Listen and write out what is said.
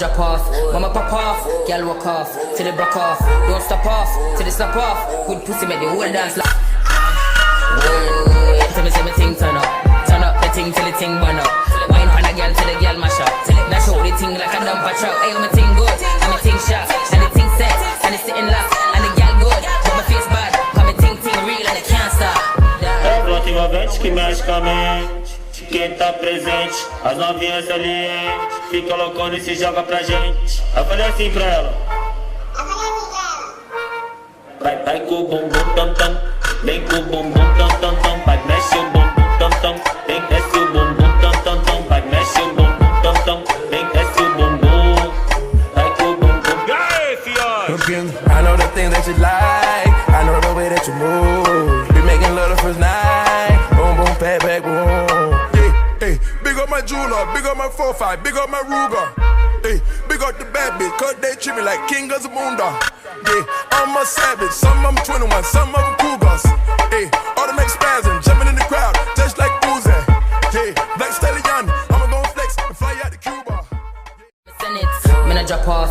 drop off. Mama pop off, girl walk off, till they broke off. Don't stop off, till they stop off. Good pussy make the whole dance like. Tell me say me turn up, turn up the ting till the ting burn up. Wine pan a girl till the girl mash up. Dash out the ting like a dumper truck. Hey, me ting good, and me ting sharp, and the ting set, and it's sitting locked, and the girl good, but my face bad. Cause me ting ting real and it can't stop. É o bloco envolvente que mexe com a mente. Quem tá presente, as novinhas salientes. Fica loucona e se joga pra gente. Eu falei assim pra ela. Vai, vai com o bumbum tam tam. Vem com o bumbum tam tam tam. Vai, mexe o bumbum tam tam. Vem, desce o bumbum tam tam tam. Vai, mexe o bumbum tam tam. Vem, desce o bumbum. Vai com o bumbum. E aí, fiote? I know the things that you like. I know the way that you move. Big up my jeweler, big up my 4-5, big up my Ruger. Hey, big up the bad bitch, cause they treat me like king of Zamunda. Yeah, I'm a savage, some of them 21, some of them cougars. Hey, all them expansion, jumping in the crowd, just like Uzi. Yeah, Black Stallion, I'ma gon' flex and fly out to Cuba. Me no drop off.